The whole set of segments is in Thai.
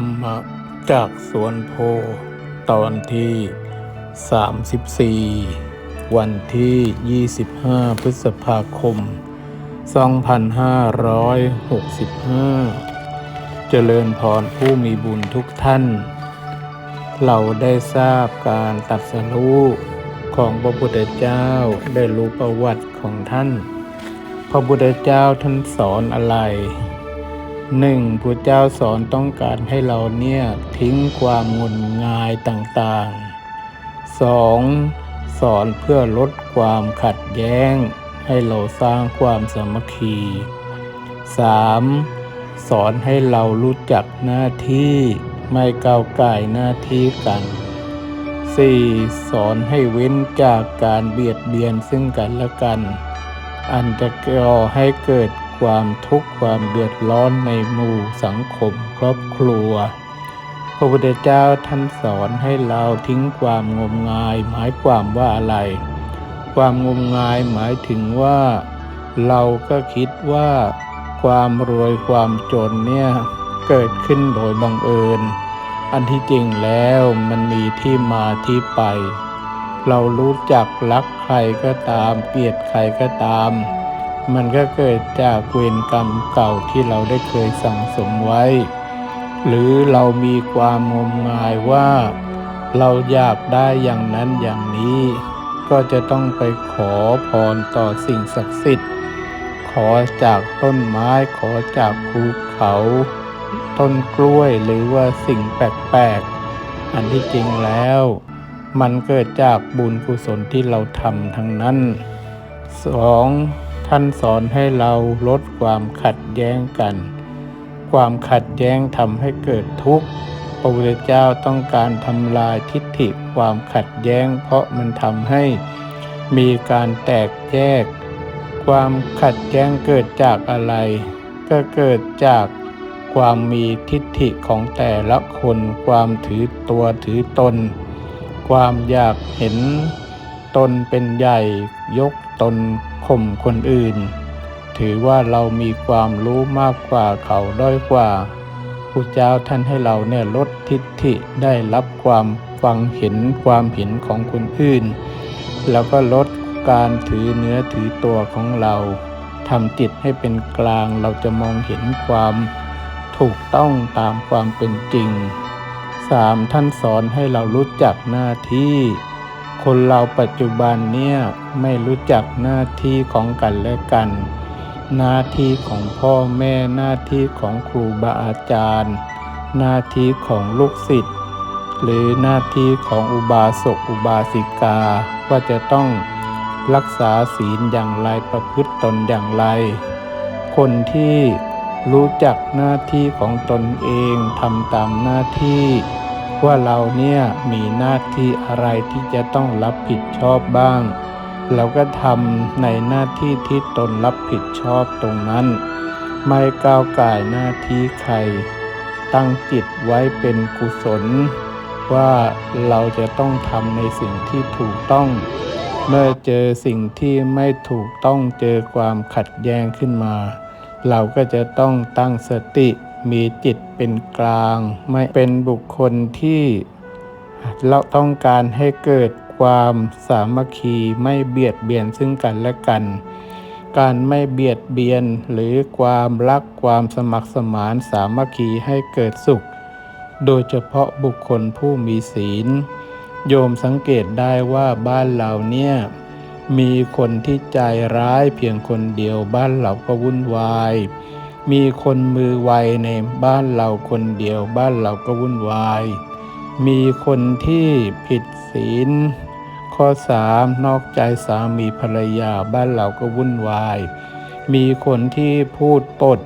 รมะจากสวนโพตอนที่ 34 วันที่ 25 พฤษภาคม 2565 เจริญพรผู้มีบุญทุกท่าน เราได้ทราบการตัดสรู้ของพระพุทธเจ้าได้รู้ประวัติของท่าน พระพุทธเจ้าท่านสอนอะไร หนึ่งพระเจ้าสอนต้องการให้เราเนี่ยทิ้งความงุนงายต่างๆสองสอนเพื่อลดความขัดแย้ง ให้เราสร้างความสามัคคีสามสอนให้เรารู้จักหน้าที่ไม่ก้าวไก่หน้าที่กันสี่สอนให้เว้นจากการเบียดเบียนซึ่งกันและกัน อันจะก่อให้เกิด ความทุกข์ความเดือดร้อนในหมู่สังคมครอบครัว พระพุทธเจ้าท่านสอนให้เราทิ้งความงมงายหมายความว่าอะไร ความงมงายหมายถึงว่า เราก็คิดว่าความรวยความจนเนี่ยเกิดขึ้นโดยบังเอิญ อันที่จริงแล้วมันมีที่มาที่ไป เรารู้จักรักใครก็ตาม เกลียดใครก็ตาม มันก็เกิดจากเวรกรรมเก่าที่เราได้เคยสั่งสมไว้ หรือเรามีความงมงายว่า เราอยากได้อย่างนั้นอย่างนี้ ก็จะต้องไปขอพรต่อสิ่งศักดิ์สิทธิ์ ขอจากต้นไม้ขอจากภูเขา ต้นกล้วยหรือว่าสิ่งแปลกๆ อันที่จริงแล้ว มันเกิดจากบุญกุศลที่เราทำทั้งนั้นสอง ท่านสอนให้เราลดความขัดแย้งกัน ความขัดแย้งทำให้เกิดทุกข์ พระพุทธเจ้าต้องการทำลายทิฏฐิความขัดแย้ง เพราะมันทำให้มีการแตกแยก ความขัดแย้งเกิดจากอะไร ก็เกิดจากความมีทิฏฐิของแต่ละคน ความถือตัวถือตน ความอยากเห็น ตนเป็นใหญ่ ยกตนข่มคนอื่น ถือว่าเรามีความรู้มากกว่าเขาด้อยกว่าพระเจ้าท่านให้เราเนี่ยลดทิฏฐิได้รับความฟังเห็นความเห็นของคนอื่น แล้วก็ลดการถือเนื้อถือตัวของเราทำจิตให้เป็นกลางเราจะมองเห็นความถูกต้องตามความเป็นจริง 3. ท่านสอนให้เรารู้จักหน้าที่ คนเราปัจจุบันเนี่ยไม่รู้จักหน้าที่ของกันและกัน หน้าที่ของพ่อแม่หน้าที่ของครูบาอาจารย์ หน้าที่ของลูกศิษย์หรือหน้าที่ของอุบาสกอุบาสิกาว่าจะต้องรักษาศีลอย่างไรประพฤติตนอย่างไร คนที่รู้จักหน้าที่ของตนเองทำตามหน้าที่ ว่าเราเนี่ยมีหน้าที่อะไรที่จะต้องรับผิดชอบบ้าง เราก็ทำในหน้าที่ที่ตนรับผิดชอบตรงนั้น ไม่ก้าวก่ายหน้าที่ใคร ตั้งจิตไว้เป็นกุศล ว่าเราจะต้องทำในสิ่งที่ถูกต้อง เมื่อเจอสิ่งที่ไม่ถูกต้องเจอความขัดแย้งขึ้นมา เราก็จะต้องตั้งสติ มีจิตเป็นกลาง ไม่เป็นบุคคลที่เราต้องการให้เกิดความสามัคคีไม่เบียดเบียนซึ่งกันและกัน การไม่เบียดเบียนหรือความรักความสมัครสมานสามัคคีให้เกิดสุข โดยเฉพาะบุคคลผู้มีศีล โยมสังเกตได้ว่าบ้านเราเนี่ยมีคนที่ใจร้ายเพียงคนเดียวบ้านเราก็วุ่นวาย มีคนมือไวในบ้านเราคนเดียวบ้านเราก็วุ่นวาย มีคนที่ผิดศีล ข้อสามนอกใจสามีภรรยาบ้านเราก็วุ่นวาย มีคนที่พูดปด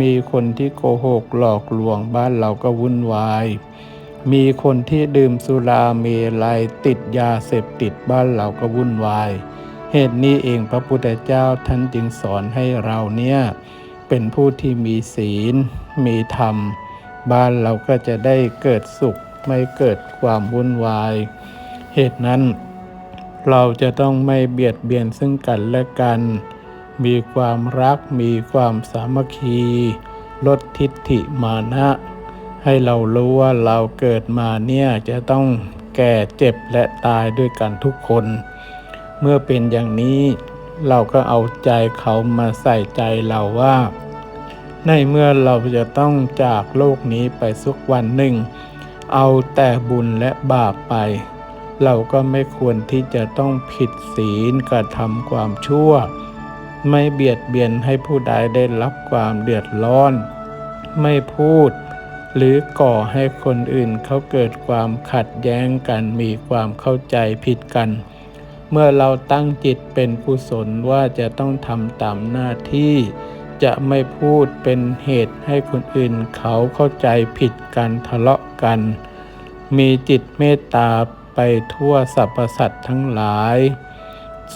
มีคนที่โกหกหลอกลวงบ้านเราก็วุ่นวาย มีคนที่ดื่มสุราเมลัยติดยาเสพติดบ้านเราก็วุ่นวาย เหตุนี้เองพระพุทธเจ้าท่านจึงสอนให้เราเนี่ย เป็นผู้ที่มีศีล มีธรรม บ้านเราก็จะได้เกิดสุขไม่เกิดความวุ่นวาย เหตุนั้น เราจะต้องไม่เบียดเบียนซึ่งกันและกัน มีความรักมีความสามัคคี ลดทิฏฐิมานะใให้เรารู้ว่าเราเกิดมาเนี่ยจะต้องแก่เจ็บและตายด้วยกันทุกคน เมื่อเป็นอย่างนี้ เราก็เอาใจเขามาใส่ใจเราว่า ในเมื่อเราจะต้องจากโลกนี้ไปสักวันหนึ่ง เอาแต่บุญและบาปไป เราก็ไม่ควรที่จะต้องผิดศีลกระทำความชั่ว ไม่เบียดเบียนให้ผู้ใดได้รับความเดือดร้อน ไม่พูดหรือก่อให้คนอื่นเขาเกิดความขัดแย้งกันมีความเข้าใจผิดกัน เมื่อเราตั้งจิตเป็นกุศลว่าจะต้องทำตามหน้าที่ จะไม่พูดเป็นเหตุให้คนอื่นเขาเข้าใจผิดกันทะเลาะกัน มีจิตเมตตาไปทั่วสรรพสัตว์ทั้งหลาย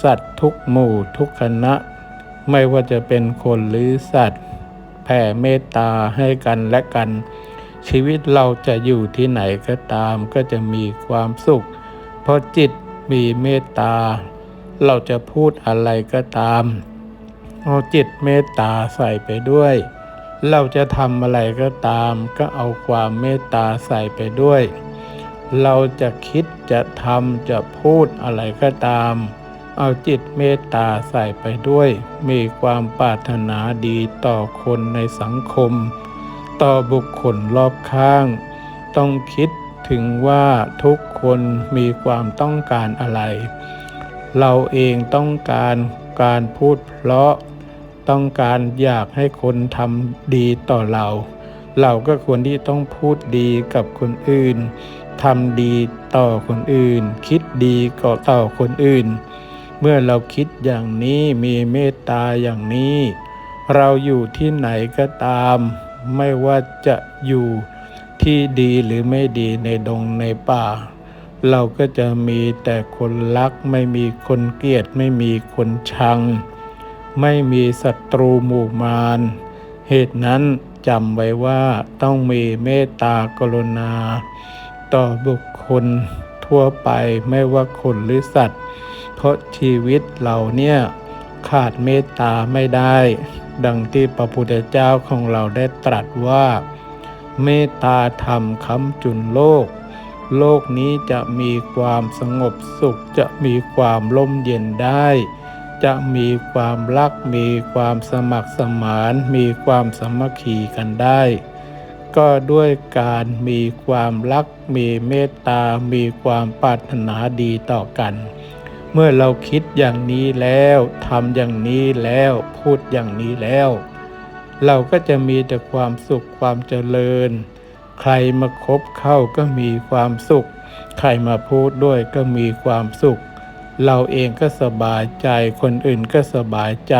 สัตว์ทุกหมู่ทุกคณะ ไม่ว่าจะเป็นคนหรือสัตว์ แผ่เมตตาให้กันและกัน ชีวิตเราจะอยู่ที่ไหนก็ตามก็จะมีความสุข เพราะจิต มีเมตตา เราจะพูดอะไรก็ตาม เอาจิตเมตตาใส่ไปด้วย เราจะทำอะไรก็ตาม ก็เอาความเมตตาใส่ไปด้วย เราจะคิดจะทำจะพูดอะไรก็ตาม เอาจิตเมตตาใส่ไปด้วย มีความปรารถนาดีต่อคนในสังคม ต่อบุคคลรอบข้าง ต้องคิดถึงว่าทุก คนมีความต้องการอะไร เราเองต้องการการพูดเพราะต้องการอยากให้คนทำดีต่อเรา เราก็ควรที่ต้องพูดดีกับคนอื่นทำดีต่อคนอื่น คิดดีก็ต่อคนอื่น เมื่อเราคิดอย่างนี้มีเมตตาอย่างนี้ เราอยู่ที่ไหนก็ตาม ไม่ว่าจะอยู่ที่ดีหรือไม่ดีในดงในป่า เราก็จะมีแต่คนรัก ไม่มีคนเกลียด ไม่มีคนชัง ไม่มีศัตรูหมู่มาร เหตุนั้นจำไว้ว่าต้องมีเมตตากรุณา ต่อบุคคลทั่วไปไม่ว่าคนหรือสัตว์ เพราะชีวิตเราเนี่ยขาดเมตตาไม่ได้ ดังที่พระพุทธเจ้าของเราได้ตรัสว่า เมตตาธรรมค้ำจุนโลก โลกนี้จะมีความสงบสุข จะมีความร่มเย็นได้ จะมีความรัก มีความสมัครสมาน มีความสมัคคีกันได้ ก็ด้วยการมีความรัก มีเมตตา มีความปรารถนาดีต่อกัน เมื่อเราคิดอย่างนี้แล้วทำอย่างนี้แล้วพูดอย่างนี้แล้ว เราก็จะมีแต่ความสุขความเจริญ ใครมาคบเข้าก็มีความสุข ใครมาพูดด้วยก็มีความสุข เราเองก็สบายใจคนอื่นก็สบายใจ